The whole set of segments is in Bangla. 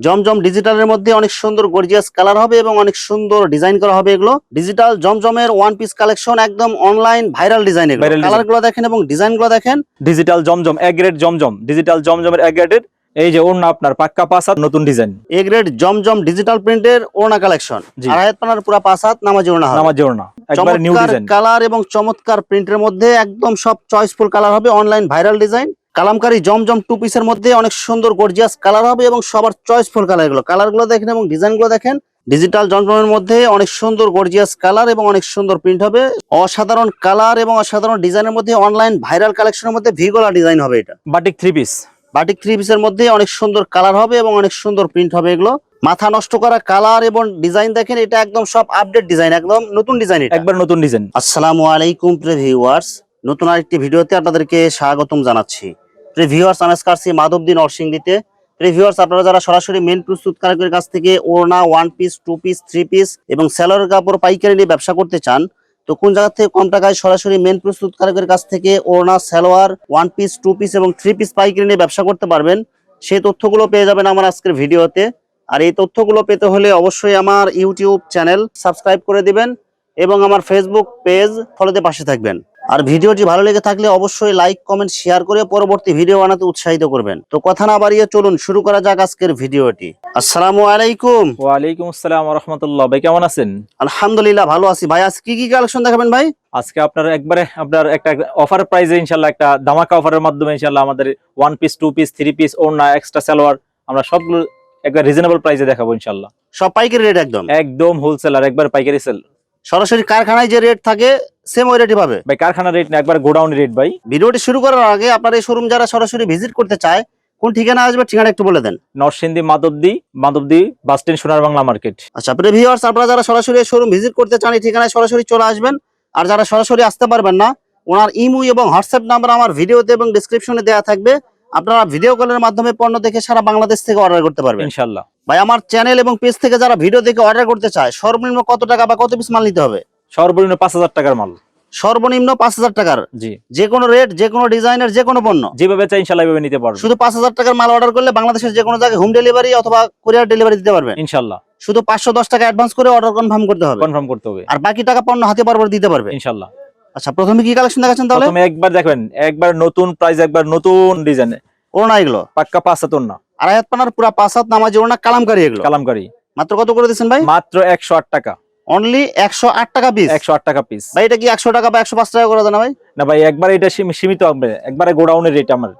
জমজম ডিজিটালের মধ্যে অনেক সুন্দর গর্জিয়াস কালার হবে এবং অনেক সুন্দর ডিজাইন করা হবে এগুলো। ডিজিটাল জমজমের ওয়ান পিস কালেকশন একদম অনলাইন ভাইরাল ডিজাইন কালারগুলো দেখেন এবং ডিজাইনগুলো দেখেন। ডিজিটাল জমজম এক গ্রেড জমজম ডিজিটাল জমজমের এক গ্রেডের এই যে ওড়না আপনার পাক্কা পাঁচ হাত নতুন ডিজাইন এ গ্রেড জমজম ডিজিটাল প্রিন্টের ওড়না কালেকশন। পানার পুরা হাত নামাজি ওড়না নামাজ ওড়না একবারে নিউ চমৎকার ডিজাইন কালার এবং চমৎকার প্রিন্টের মধ্যে একদম সব চয়েসফুল কালার হবে অনলাইন ভাইরাল ডিজাইন কালামকারী জমজম টু পিসের মধ্যে অনেক সুন্দর গর্জিয়াস কালার হবে এবং সবার চয়েসফুল কালার এগুলো। কালারগুলো দেখেন এবং ডিজাইনগুলো দেখেন ডিজিটাল জমজমের মধ্যে অনেক সুন্দর গর্জিয়াস কালার এবং অনেক সুন্দর প্রিন্ট হবে। অসাধারণ কালার এবং অসাধারণ ডিজাইনের মধ্যে অনলাইন ভাইরাল কালেকশনের মধ্যে ভিগোলা ডিজাইন হবে এটা। Batik three piece batik three পিসের মধ্যে অনেক সুন্দর কালার হবে এবং অনেক সুন্দর প্রিন্ট হবে এগুলো। মাথা নষ্ট করা কালার এবং ডিজাইন দেখেন এটা একদম সব আপডেট ডিজাইন একদম নতুন ডিজাইন একবার নতুন ডিজাইন আসসালামু আলাইকুম প্রিয় ভিউয়ার্স নতুন আরেকটি ভিডিওতে আপনাদেরকে স্বাগতম জানাচ্ছি। প্রিয় ভিউয়ার্স আমি আজকে আসছি মাধবদী নরসিংদীতে। প্রিয় আপনারা যারা সরাসরি মেন প্রস্তুতকারকের কাছ থেকে ওড়না one piece two piece three piece এবং সেলর কাপড়, পাইকারি নিয়ে ব্যবসা করতে চান, তো কোন জায়গা থেকে কম টাকায় সরাসরি মেন প্রস্তুতকারকের কাছ থেকে ওড়না, salwar one piece two piece এবং থ্রি পিস পাইকারি নিয়ে ব্যবসা করতে পারবেন, সেই তথ্যগুলো পেয়ে যাবেন আমার আজকের ভিডিওতে। আর এই তথ্যগুলো পেতে হলে অবশ্যই আমার ইউটিউব চ্যানেল সাবস্ক্রাইব করে দিবেন এবং আমার ফেসবুক পেজ ফলোতে পাশে থাকবেন। আর ভিডিওটি ভালো লেগে থাকলে অবশ্যই লাইক কমেন্ট শেয়ার করে পরবর্তী ভিডিও বানাতে উৎসাহিত করবেন। তো কথা না বাড়িয়ে চলুন শুরু করা যাক আজকের ভিডিওটি। আসসালামু আলাইকুম। ওয়ালাইকুম আসসালাম রহমতুল্লাহ ভাই কেমন আছেন? আলহামদুলিল্লাহ ভালো আছি। ভাই আজ কি কি কালেকশন দেখাবেন ভাই? আজকে আপনার একবারে আপনার একটা অফার প্রাইজে ইনশাল্লাহ একটা ধামাকা অফারের মাধ্যমে ইনশাল্লাহ আমাদের one piece two piece three piece ওড়না এক্সট্রা সালোয়ার আমরা সবগুলো একবার রিজনেবল প্রাইসে দেখাবো ইনশাল্লাহ সব পাইকারি রেট একদম? একদম হোলসেলার একবার পাইকারি সেল সরাসরি কারখানায় যে রেট থাকে সেম ওই রেটই পাবে। ভাই কারখানা রেট না একবার গোডাউন রেট ভাই। ভিডিওটি শুরু করার আগে আপনার এই শোরুম যারা সরাসরি ভিজিট করতে চায় কোন ঠিকানা আসবে ঠিকানা একটু বলে দেন। Narsingdi Madhabdi Madhabdi bus stand Sonar Bangla market. আচ্ছা প্রিয় ভিউয়ার্স আপনারা যারা সরাসরি শোরুম ভিজিট করতে চান এই ঠিকানায় সরাসরি চলে আসবেন। আর যারা সরাসরি আসতে পারবেন না ওনার ইমু এবং হোয়াটসঅ্যাপ নাম্বার আমার ভিডিওতে এবং ডিসক্রিপশনে দেওয়া থাকবে। আপনারা ভিডিও কলের মাধ্যমে পণ্য দেখে সারা বাংলাদেশ থেকে অর্ডার করতে পারবেন। ইনশাল্লাহ ভাই আমার চ্যানেল এবং পেজ থেকে যারা ভিডিও দেখে অর্ডার করতে চায় সর্বনিম্ন কত টাকা বা কত পিস মাল নিতে হবে? সর্বনিম্ন পাঁচ হাজার টাকার মাল। সর্বনিম্ন পাঁচ হাজার টাকার? জি। যে কোনো রেট যে কোনো ডিজাইনের যে কোনো পণ্য? যেভাবে চাই ইনশাল্লাহ এভাবে নিতে পারবেন। শুধু পাঁচ হাজার টাকার মাল অর্ডার করলে বাংলাদেশের যে কোনো জায়গায় হোম ডেলিভারি অথবা কুরিয়ার ডেলিভারি দিতে পারবেন ইনশাল্লাহ শুধু পাঁচশো দশ টাকা অ্যাডভান্স করে অর্ডার কনফার্ম করতে হবে। কনফার্ম করতে হবে। আর বাকি টাকা পণ্য হাতে পারবার দিতে পারবে। ইনশাল্লাহ আচ্ছা প্রথমে কি কালেকশন দেখাচ্ছেন তাহলে? প্রথমে একবার দেখবেন একবার নতুন প্রাইস একবার নতুন ডিজাইন ওড়না এগুলো? পাক্কা পাঁচ হাত ওড়না। আড়াই হাত পানার পুরা পাঁচ হাত নামাজি ওড়না কালামকারি এগুলো? কালামকারি। মাত্র কত করে দিচ্ছেন ভাই? মাত্র একশো আট টাকা। অনলি একশো আট টাকা পিস একশো আট টাকা পিস ভাই এটা কি একশো টাকা বা একশো পাঁচ টাকা করে দেন ভাই? না ভাই একবার এটা সীমিত হবে। একবারে গোডাউনের রেট আমার।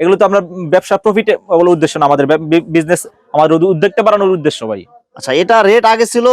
এগুলো তো আমরা ব্যবসা প্রফিট বলে উদ্দেশ্য না আমাদের বিজনেস আমাদের উদ- উদ্যোগটা বাড়ানোর উদ্দেশ্য ভাই। আচ্ছা এটা রেট আগে ছিল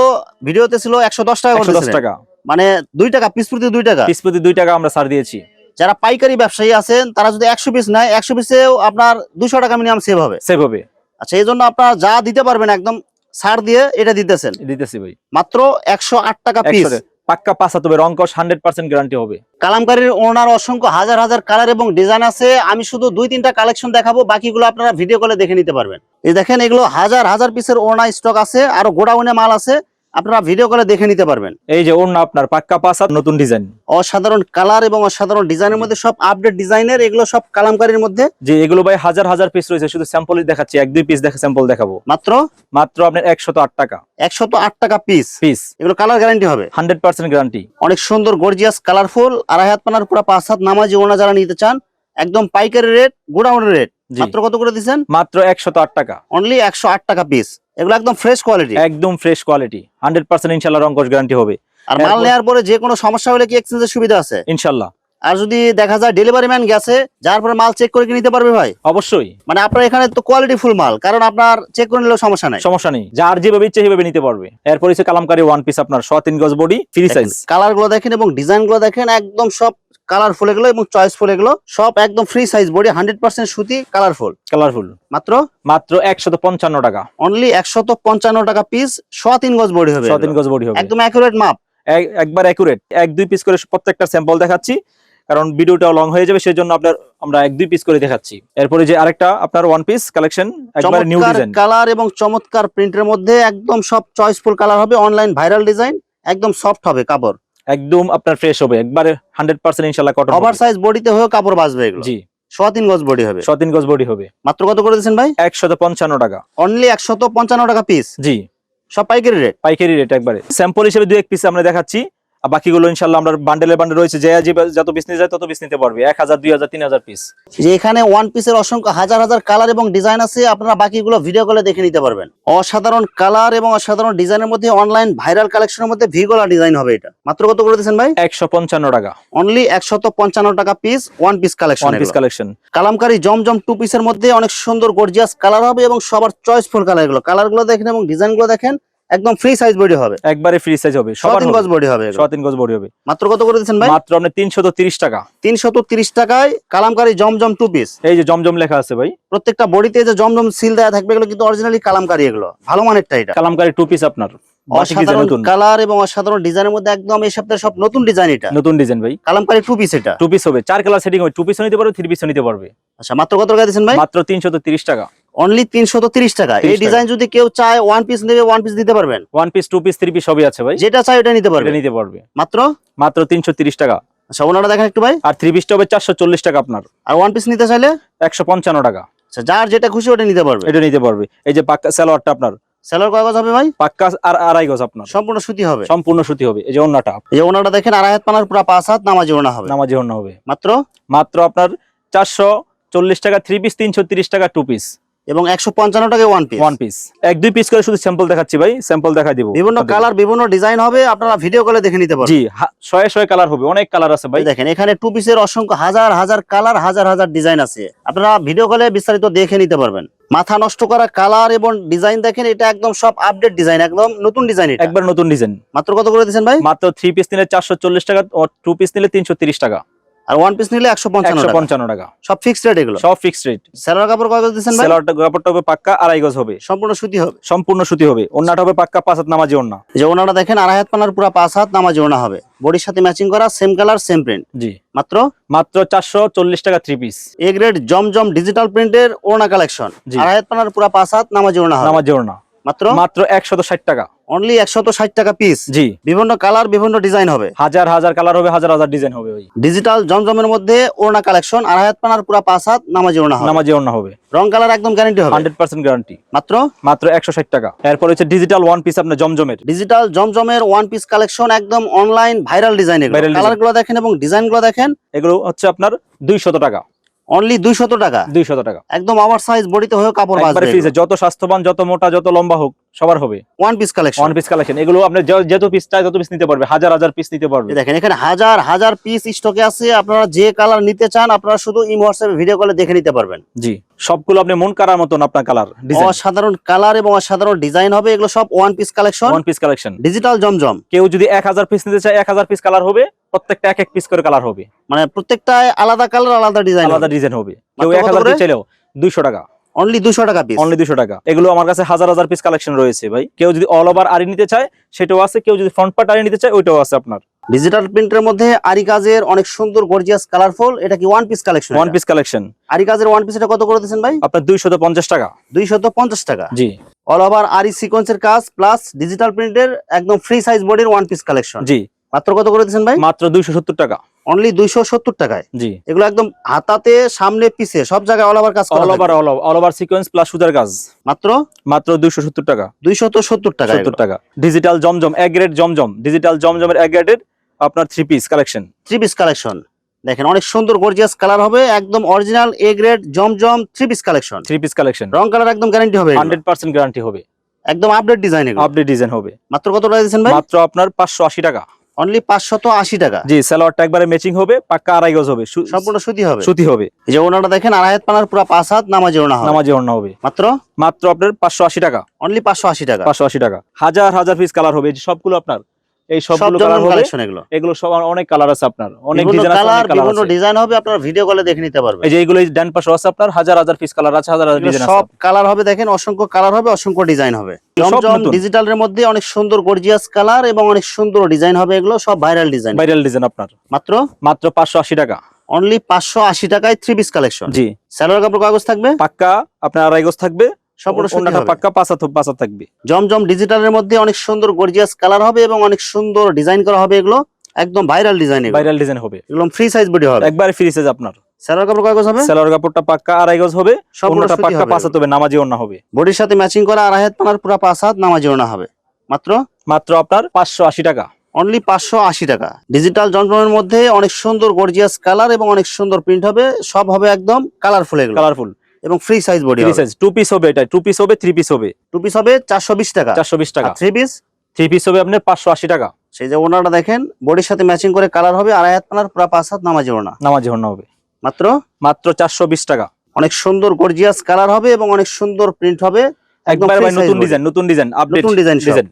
ভিডিওতে ছিল একশো দশ টাকা দশ টাকা। মানে দুই টাকা পিস প্রতি দুই টাকা? পিস প্রতি দুই টাকা আমরা ছাড় দিয়েছি। যারা পাইকারি ব্যবসায়ী আছেন তারা যদি একশো পিস নেয় একশো পিসেও আপনার দুশো টাকা মিনিমাম সেভ হবে। সেভ হবে। আচ্ছা এই জন্য আপনার যা দিতে পারবেন একদম ছাড় দিয়ে এটা দিতেছেন। দিতেছি ভাই। মাত্র একশো আট টাকা পিস পাক্কা পাঁচ হাত রংকশ হান্ড্রেড পার্সেন্ট গ্যারান্টি হবে। কালামকারীর ওনার অসংখ্য হাজার হাজার কালার এবং ডিজাইন আছে। আমি শুধু দুই তিনটা কালেকশন দেখাবো বাকিগুলো আপনারা ভিডিও কলে দেখে নিতে পারবেন। এই দেখেন এগুলো হাজার হাজার পিসের ওনা স্টক আছে আরও গোডাউনে মাল আছে। আপনারা ভিডিও কলে দেখে নিতে পারবেন। এই যে ওড়না আপনার পাক্কা হাত নতুন ডিজাইন অসাধারণ কালার এবং অসাধারণ ডিজাইনের মধ্যে সব আপডেট ডিজাইনের এগুলো সব কালামকারীর মধ্যে। যে এগুলো ভাই হাজার হাজার পিস রয়েছে শুধু স্যাম্পলই দেখাচ্ছি এক দুই পিস দেখে স্যাম্পল দেখাবো। মাত্র? মাত্র আপনার একশত আট টাকা। একশত আট টাকা পিস পিস এগুলো কালার গ্যারান্টি হবে? হান্ড্রেড পার্সেন্ট গ্যারান্টি অনেক সুন্দর গর্জিয়াস কালারফুল আড়াই হাত পানার পুরো পাঁচ হাত নামাজি ওনা যারা নিতে চান একদম পাইকারি রেট গোডাউনের রেট মাত্র কত করে দিচ্ছেন মাত্র একশত আট টাকা। অনলি একশো আট টাকা পিস এগুলো একদম ফ্রেশ কোয়ালিটি একদম ফ্রেশ কোয়ালিটি হান্ড্রেড পার্সেন্ট ইনশাল্লাহ রঙ্কশ গ্যারান্টি হবে। আর মাল নেওয়ার পরে যে কোনো সমস্যা হলে কি এক্সচেঞ্জের সুবিধা আছে? ইনশাল্লাহ। আর যদি দেখা যায় ডেলিভারি ম্যান গেছে যার পরে মাল চেক করে কি নিতে পারবে ভাই? অবশ্যই। মানে আপনার এখানে তো কোয়ালিটি ফুল মাল কারণ আপনার চেক করে নিলেও সমস্যা নাই। সমস্যা নেই। যার যেভাবে ইচ্ছে সেভাবে নিতে পারবে। এরপর হচ্ছে কালামকারি ওয়ান পিস আপনার শ তিন গজ বডি ফ্রি সাইজ কালারগুলো দেখেন এবং ডিজাইনগুলো দেখেন একদম সব কালারফুল এগুলো এবং চয়েসফুল এগুলো সব একদম free size body hundred percent সুতি কালারফুল কালারফুল মাত্র? মাত্র একশত পঞ্চান্ন টাকা। অনলি একশত পঞ্চান্ন টাকা পিস শ তিন গজ বডি হবে। শ তিন। গজ বডি হবে। একদম অ্যাকুরেট মাপ এক- একবার অ্যাকুরেট এক দুই পিস করে প্রত্যেকটা স্যাম্পল দেখাচ্ছি কারণ ভিডিওটা লং হয়ে যাবে সেই জন্য আপনার আমরা এক দুই পিস করে দেখাচ্ছি। এরপরে যে আরেকটা আপনার ওয়ান পিস কালেকশন একবার নিউ ডিজাইন কালার এবং চমৎকার প্রিন্টের মধ্যে একদম সব চয়েসফুল কালার হবে অনলাইন ভাইরাল ডিজাইন একদম সফট হবে কাপড়। একদম আপনার ফ্রেশ হবে। একবারে হান্ড্রেড পার্সেন্ট ইনশাল্লাহ কটন ওভার সাইজ বডিতে হয়ে কাপড় বাঁচবে এগুলো। জি। সোয়া তিন গজ বডি হবে। গজ বডি হবে। মাত্র কত করে দিচ্ছেন ভাই? একশত পঞ্চান্ন টাকা। অনলি একশত পঞ্চান্ন টাকা পিস জি। সব পাইকারি রেট পাইকারি রেট একবারে। স্যাম্পল হিসেবে দু এক পিস আমরা দেখাচ্ছি। আর বাকিগুলো ইনশাল্লাহ আমরা বান্ডেলের বান্ডেল রয়েছে। যে যত পিস নিয়ে যায় তত পিস নিতে পারবে। এক হাজার দুই হাজার তিন হাজার পিস যে এখানে ওয়ান পিসের অসংখ্য হাজার হাজার কালার এবং ডিজাইন আছে আপনারা বাকিগুলো ভিডিও কলে দেখে নিতে পারবেন। অসাধারণ কালার এবং অসাধারণ ডিজাইনের মধ্যে অনলাইন ভাইরাল কালেকশনের মধ্যে ভিগোলা ডিজাইন হবে এটা। মাত্র কত করে দিচ্ছেন ভাই? একশো পঞ্চান্ন টাকা। অনলি একশত পঞ্চান্ন টাকা piece one piece collection one piece collection Kalamkari জমজম টু পিসের মধ্যে অনেক সুন্দর গর্জিয়াস কালার হবে এবং সবার চয়েসফুল কালারগুলো কালারগুলো দেখেন এবং ডিজাইনগুলো দেখেন। একদম ফ্রি সাইজ বডি হবে। একবারে ফ্রি সাইজ হবে। তিন গজ বডি হবে। তিন গজ বডি হবে। মাত্র কত করে দিচ্ছেন ভাই? মাত্র আপনি তিনশত তিরিশ টাকা। তিনশত তিরিশ টাকায় কালামকারী জমজম টু পিস এই যে জমজম লেখা আছে ভাই। প্রত্যেকটা বডিতে যে জমজম সিল দেওয়া থাকবে এগুলো কিন্তু অরিজিনালি কালামকারী এগুলো। ভালো মানেরটা এটা। কালামকারি টু পিস আপনার। অসাধারণ কালার এবং অসাধারণ ডিজাইনের মধ্যে একদম এই সপ্তাহে সব নতুন ডিজাইন এটা। নতুন ডিজাইন ভাই। কালামকারী টু পিস এটা। টু পিস হবে। চার কালার সেটিং হবে। টু পিসও নিতে পারবে থ্রি পিসও নিতে পারবে। আচ্ছা মাত্র কত টাকা দিচ্ছেন ভাই? মাত্র তিনশত তিরিশ টাকা। অনলি তিনশত তিরিশ টাকা। 30 এই। ডিজাইন যদি কেউ চায় ওয়ান পিস নেবে ওয়ান পিস দিতে পারবেন। One piece two piece three piece সবই আছে ভাই। যেটা চাই ওটা নিতে এটা পারবেন নিতে পারবে। মাত্র? মাত্র তিনশো তিরিশ টাকা। আচ্ছা ওনারা দেখেন একটু ভাই। আর থ্রি পিসটা হবে চারশো চল্লিশ টাকা আপনার। আর ওয়ান পিস নিতে চাইলে? একশো পঞ্চান্ন টাকা। আচ্ছা যার যেটা খুশি ওটা নিতে পারবে। এটা নিতে পারবে। এই যে পাক্কা সালোয়ারটা আপনার। সেলার কাগজ হবে ভাই? পাক্কা আর আড়াই গজ আপনার। সম্পূর্ণ সুতি হবে। সম্পূর্ণ সুতি হবে। এই যে অন্যটা এই যে ওনারা দেখেন আড়াই হাত পানার পুরো পাঁচ হাত নামাজি ওনা হবে। নামাজি অন্য হবে। মাত্র? মাত্র আপনার চারশো চল্লিশ টাকা থ্রি পিস তিনশো তিরিশ টাকা টু পিস এবং একশো পঞ্চান্ন টাকা ওয়ান পিস ওয়ান পিস এক দুই পিস করে শুধু স্যাম্পল দেখাচ্ছি ভাই স্যাম্পল দেখা দিব। বিভিন্ন কালার বিভিন্ন ডিজাইন হবে আপনারা ভিডিও কলে দেখে নিতে পারবেন। জি শয়ে শয়ে কালার হবে অনেক কালার আছে ভাই। দেখেন এখানে টু পিসের অসংখ্য হাজার হাজার কালার হাজার হাজার ডিজাইন আছে। আপনারা ভিডিও কলে বিস্তারিত দেখে নিতে পারবেন। মাথা নষ্ট করা কালার এবং ডিজাইন দেখেন এটা একদম সব আপডেট ডিজাইন একদম নতুন ডিজাইন একবার নতুন ডিজাইন মাত্র কত করে দিচ্ছেন ভাই? মাত্র থ্রি পিস নিলে চারশো চল্লিশ টাকা ও টু পিস নিলে তিনশো তিরিশ টাকা। আর ওয়ান পিস নিলে একশো পঞ্চান্ন একশো টাকা পঞ্চান্ন টাকা। সব ফিক্সড রেট এগুলো। সব ফিক্সড রেট সেলার কাপড় কত দিচ্ছেন ভাই? কাপড়টা হবে পাক্কা আড়াই গজ হবে। সম্পূর্ণ সুতি হবে। সম্পূর্ণ সুতি হবে। অন্যটা হবে পাক্কা পাঁচ হাত নামাজি অন্য যে ওনারা দেখেন আড়াই হাত পানার পুরো পাঁচ হাত নামাজি ওনা হবে। বডির সাথে ম্যাচিং করা সেম কালার সেম প্রিন্ট জি। মাত্র? মাত্র চারশো চল্লিশ টাকা থ্রি পিস এ গ্রেড জমজম ডিজিটাল প্রিন্টের ওড়না কালেকশন। আড়াই হাত পানার পুরো পাঁচ হাত নামাজি ওনা হবে। নামাজি অন্য মাত্র? মাত্র একশত ষাট টাকা। অনলি একশত ষাট টাকা পিস জি। বিভিন্ন কালার বিভিন্ন ডিজাইন হবে। হাজার হাজার কালার হবে হাজার হাজার ডিজাইন হবে ওই। ডিজিটাল জমজমের মধ্যে ওড়না কালেকশন আড়াই হাত পানার পুরো পাঁচ হাত নামাজি ওড়না হবে। নামাজি অন্য হবে। রং কালার একদম গ্যারান্টি হবে। হান্ড্রেড পার্সেন্ট গ্যারান্টি মাত্র? মাত্র একশো ষাট টাকা। এরপর হচ্ছে ডিজিটাল ওয়ান পিস আপনার জমজমের। ডিজিটাল জমজমের ওয়ান পিস কালেকশন একদম অনলাইন ভাইরাল ডিজাইন। কালারগুলো দেখেন এবং ডিজাইনগুলো দেখেন। এগুলো হচ্ছে আপনার দুইশত টাকা। অনলি দুইশত টাকা। দুইশত টাকা। একদম ওভার সাইজ বডিতে হয়েও কাপড় যত স্বাস্থ্যবান যত মোটা যত লম্বা হোক সবার হবে। One piece collection one piece collection এগুলো আপনি যত পিস চাই তত পিস নিতে পারবে। হাজার হাজার পিস নিতে পারবে। দেখেন এখানে হাজার হাজার পিস স্টকে আছে। আপনারা যে কালার নিতে চান আপনারা শুধু ইমো হোয়াটসঅ্যাপে ভিডিও কলে দেখে নিতে পারবেন। জি। সবগুলো আপনি মন কারার মতন আপনার কালার ডিজাইন অসাধারণ কালার এবং অসাধারণ ডিজাইন হবে। এগুলো সব one piece collection one piece collection digital জমজম। কেউ যদি এক হাজার পিস নিতে চায় এক হাজার পিস কালার হবে। প্রত্যেকটা এক এক পিস করে কালার হবে। মানে প্রত্যেকটা আলাদা কালার আলাদা ডিজাইন আলাদা ডিজাইন হবে। কেউ এক হাজার? চাইলেও দুইশো টাকা। অনলি দুশো টাকা পিস অনলি দুশো টাকা। এগুলো আমার কাছে হাজার হাজার পিস কালেকশন রয়েছে ভাই। কেউ যদি অল ওভার আরি নিতে চায় সেটাও আছে। কেউ যদি ফ্রন্ট পার্ট আরি নিতে চায় ওইটাও আছে আপনার। ডিজিটাল প্রিন্টের মধ্যে আরি কাজের অনেক সুন্দর গর্জিয়াস কালারফুল এটা কি one piece collection one piece collection আরি কাজের ওয়ান পিস এটা কত করে দিচ্ছেন ভাই? আপনার দুইশত পঞ্চাশ টাকা। দুইশত পঞ্চাশ টাকা। জি। অল ওভার আরি সিকোয়েন্সের কাজ প্লাস ডিজিটাল প্রিন্টের একদম ফ্রি সাইজ বডির ওয়ান পিস কালেকশন জি। মাত্র কত করে দিচ্ছেন ভাই? মাত্র দুইশো সত্তর টাকা। অনলি দুইশো সত্তর টাকায়? জি। এগুলো একদম হাতাতে সামনে পিছে সব জায়গায় অল ওভার কাজ all over all over sequence plus সুতার কাজ। মাত্র? মাত্র দুইশো সত্তর টাকা। দুইশত সত্তর টাকা সত্তর টাকা। ডিজিটাল জমজম এক গ্রেড জমজম। ডিজিটাল জমজমের এক গ্রেডের আপনার three piece collection three piece collection দেখেন অনেক সুন্দর গর্জিয়াস কালার হবে। একদম original A grade Zamzam three piece collection three piece collection wrong colour একদম গ্যারান্টি হবে হান্ড্রেড পার্সেন্ট গ্যারান্টি হবে। একদম আপডেট ডিজাইন আপডেট ডিজাইন হবে। মাত্র কত টাকা দিচ্ছেন ভাই? মাত্র আপনার পাঁচশো আশি টাকা। অনলি পাঁচশত আশি টাকা। জি সালোয়ারটা একবারে ম্যাচিং হবে পাক্কা আড়াই গজ হবে সম্পূর্ণ সুতি হবে। সুতি হবে। এই যে ওনাটা দেখেন আড়াই হাত পানার পুরো পাঁচ হাত নামাজি ওনা হবে। নামাজি ওনা হবে। মাত্র? মাত্র আপনার পাঁচশো আশি টাকা। অনলি পাঁচশো আশি টাকা। পাঁচশো আশি টাকা। হাজার হাজার পিস কালার হবে। যে সবগুলো আপনার এই সব সবগুলো কালার হবে। এগুলো। এগুলো সব অনেক কালার আছে আপনার। অনেক ডিজাইন আছে কালার বিভিন্ন ডিজাইন হবে আপনারা ভিডিও কলে দেখে নিতে পারবেন। এই যে এইগুলো ডান পাশে আছে আপনার হাজার হাজার পিস কালার আছে হাজার হাজার এগুলো ডিজাইন সব কালার হবে দেখেন অসংখ্য কালার হবে অসংখ্য ডিজাইন হবে। জমজম। ডিজিটালের মধ্যে অনেক সুন্দর গর্জিয়াস কালার এবং অনেক সুন্দর ডিজাইন হবে এগুলো সব ভাইরাল ডিজাইন ভাইরাল ডিজাইন আপনার। মাত্র? মাত্র পাঁচশো আশি টাকা। অনলি পাঁচশো আশি টাকায় থ্রি পিস কালেকশন জি। স্যালোয়ার কাপড় কাগজ থাকবে? পাক্কা আপনার আড়াই গজ থাকবে। পাক্কা পাঁচা পাঁচা থাকবে। জমজম ডিজিটালের মধ্যে অনেক সুন্দর গর্জিয়াস কালার হবে এবং অনেক সুন্দর ডিজাইন করা হবে এগুলো। একদম ভাইরাল ডিজাইন ভাইরাল ডিজাইন হবে। একদম ফ্রি সাইজ বডি হবে। একবারে ফ্রি সাইজ আপনার। কাপড় কয় গজ হবে? সেলোয়ার কাপড়টা পাক্কা আড়াই গজ হবে। সম্পূর্ণ পাক্কা পাঁচ হাত হবে নামাজি ওন্না হবে। বডির সাথে ম্যাচিং করা আড়াই হাত পানার পুরো পাঁচ হাত নামাজি ওড়না হবে। মাত্র? মাত্র আপনার পাঁচশো আশি টাকা। অনলি পাঁচশো আশি টাকা। ডিজিটাল জন্মের মধ্যে অনেক সুন্দর গর্জিয়াস কালার এবং অনেক সুন্দর প্রিন্ট হবে। সব হবে একদম কালারফুল কালারফুল এবং free size body three size two piece হবে এটা টু পিস হবে থ্রি পিস হবে। টু পিস হবে চারশো বিশ টাকা। চারশো বিশ টাকা। থ্রি পিস থ্রি পিস হবে আপনার পাঁচশো আশি টাকা। সেই যে ওনাটা দেখেন বডির সাথে ম্যাচিং করে কালার হবে আড়াই হাত পানার পুরো পাঁচ হাত নামাজি ওড়না নামাজি ওন্না হবে। মাত্র? মাত্র চারশো বিশ টাকা। অনেক সুন্দর গর্জিয়াস কালার হবে এবং অনেক সুন্দর প্রিন্ট হবে। একদম নতুন ডিজাইন নতুন ডিজাইন আপডেট নতুন ডিজাইন। ডিজাইন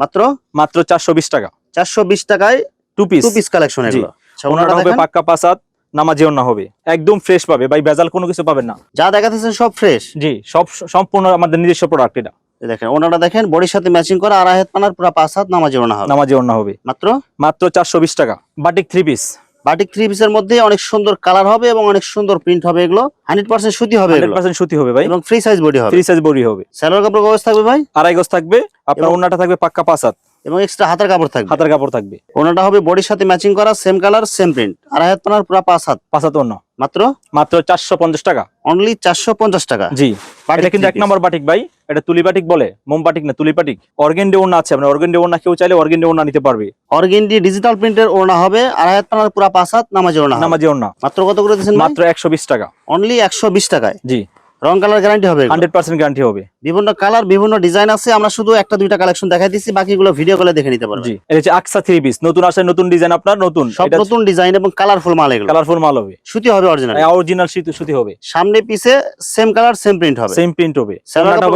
মাত্র? মাত্র চারশো বিশ টাকা। চারশো বিশ টাকায় two piece two piece collection এগুলো। আচ্ছা, ওনাটা হবে পাক্কা পাসাত নামাজি ওন্না হবে। একদম ফ্রেশ পাবে ভাই বেজাল কোনো কিছু পাবেন না। যা দেখাতেছেন সব ফ্রেশ জি সব সম্পূর্ণ আমাদের নিজস্ব প্রোডাক্ট এটা। দেখেন ওনারা দেখেন বডির সাথে ম্যাচিং করা আড়াই হাত পানার পুরো পাঁচ হাত নামাজি ওড়না হবে। নামাজি ওন্না হবে। মাত্র? মাত্র চারশো বিশ টাকা। Batik three piece batik three পিসের মধ্যে অনেক সুন্দর কালার হবে এবং অনেক সুন্দর প্রিন্ট হবে এগুলো। হান্ড্রেড পার্সেন্ট সুতি হবে হান্ড্রেড পার্সেন্ট সুতি হবে ভাই। এবং ফ্রি সাইজ বডি হবে। ফ্রি সাইজ বডি হবে। স্যালোয়ার কাপড় ব্যবস্থা থাকবে ভাই? আড়াই গজ থাকবে আপনার ওন্নাটা থাকবে পাক্কা পাসাত এবং এক্সট্রা হাতের কাপড় থাকবে। হাতের কাপড় থাকবে। ওনাটা হবে বডির সাথে ম্যাচিং করা সেম কালার সেম প্রিন্ট আড়াই হাত পানার পুরো পাঁচ হাত। পাসাত ওন্না মাত্র? মাত্র চারশো পঞ্চাশ টাকা। অনলি চারশো পঞ্চাশ টাকা। জি। এটা কিন্তু এক নম্বর বাটিক ভাই। এটা তুলি বাটিক বলে। মোম বাটিক না তুলি বাটিক। অর্গেন্ডে ওন্না আছে আপনার। অর্গেন্ডে ওন্না কেউ চাইলে অর্গেন্ডে ওন্না নিতে পারবে। অর্গেন্ডি ডিজিটাল প্রিন্টের ওড়না হবে আড়াই হাত পানার পুরো পাঁচ হাত নামাজি ওড়না নামাজি ওন্না মাত্র কত করে দিচ্ছেন মাত্র একশো বিশ টাকা। অনলি একশো বিশ টাকায়। জি। রং কালার গ্যারান্টি হবে এগুলো। হান্ড্রেড পার্সেন্ট গ্যারান্টি হবে। বিভিন্ন কালার বিভিন্ন ডিজাইন আছে আমরা শুধু একটা দুইটা কালেকশন দেখাই দিচ্ছি বাকিগুলো ভিডিও কলে দেখে নিতে পারবেন। জি এটা হচ্ছে আকসা থ্রি পিস নতুন আসে নতুন ডিজাইন আপনার নতুন। সব নতুন ডিজাইন এবং কালারফুল মাল এগুলো। কালারফুল মাল হবে। সুতি হবে অরিজিনাল অরিজিনাল সুতি হবে। সামনে পিছে সেম কালার সেম প্রিন্ট হবে। সেম প্রিন্ট হবে।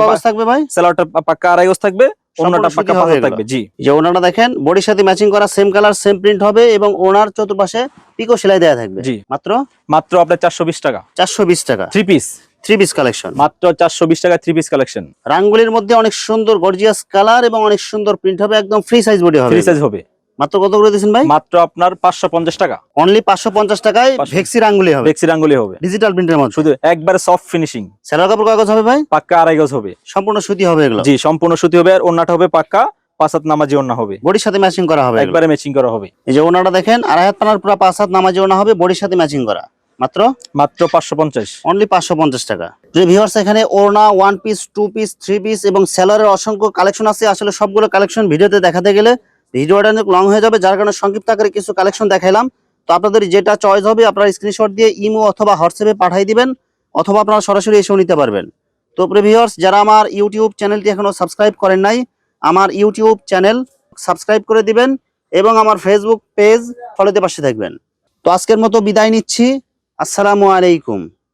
ব্যবস্থা থাকবে ভাই? সেলারটা পাক্কা আড়াই থাকবে ওন্নাটা সুতি পাক্কা হবে পাঁচা এগুলো। থাকবে জি। যে ওনাটা দেখেন বডির সাথে ম্যাচিং করা সেম কালার সেম প্রিন্ট হবে এবং ওনার চতুর্পাশে পিকো সেলাই দেওয়া থাকবে। জি। মাত্র? মাত্র আপনার চারশো বিশ টাকা। চারশো বিশ টাকা। Three piece three piece collection মাত্র চারশো বিশ টাকা থ্রি পিস কালেকশন রাঙ্গুলির মধ্যে অনেক সুন্দর গর্জিয়াস কালার এবং অনেক সুন্দর প্রিন্ট হবে একদম ফ্রি সাইজ বডি হবে। ফ্রি সাইজ হবে। মাত্র কত করে দিয়েছেন ভাই? মাত্র আপনার পাঁচশো পঞ্চাশ টাকা। অনলি পাঁচশো পঞ্চাশ টাকায় 550 ভেক্সি রাঙ্গুলি হবে। হবে। ডিজিটাল প্রিন্টের মধ্যে। শুধু একবারে সফট ফিনিশিং কাপড় হবে ভাই? পাক্কা আড়াই গজ হবে। সম্পূর্ণ সুতি হবে এগুলো। জি সম্পূর্ণ সুতি হবে আর হবে পাক্কা পাঁচাত নামাজি ওন্না হবে। বডির সাথে ম্যাচিং করা হবে একবারে ম্যাচিং করা হবে। এই যে ওনাটা দেখেন আড়াই হাত পানার পুরো পাঁচ হাত নামাজি ওনা হবে বডির সাথে ম্যাচিং করা। মাত্র? মাত্র পাঁচশো পঞ্চাশ। অনলি পাঁচশো পঞ্চাশ টাকা। ভিউয়ার্স এখানে ওড়না one piece two piece three piece এবং স্যালোয়ারের অসংখ্য কালেকশন আছে। আসলে সবগুলো কালেকশন ভিডিওতে দেখাতে গেলে ভিডিওটা অনেক লং হয়ে যাবে। যার কারণে সংক্ষিপ্ত আকারে কিছু কালেকশন দেখাইলাম। তো আপনাদের যেটা চয়েস হবে আপনারা স্ক্রিনশট দিয়ে ইমো অথবা হোয়াটসঅ্যাপে পাঠিয়ে দিবেন অথবা আপনারা সরাসরি এসেও নিতে পারবেন। তো ভিউয়ার্স যারা আমার ইউটিউব চ্যানেলটি এখনও সাবস্ক্রাইব করেন নাই আমার ইউটিউব চ্যানেল সাবস্ক্রাইব করে দিবেন এবং আমার ফেসবুক পেজ ফলোতে পাশে থাকবেন। তো আজকের মতো বিদায় নিচ্ছি। আসসালামু আলাইকুম।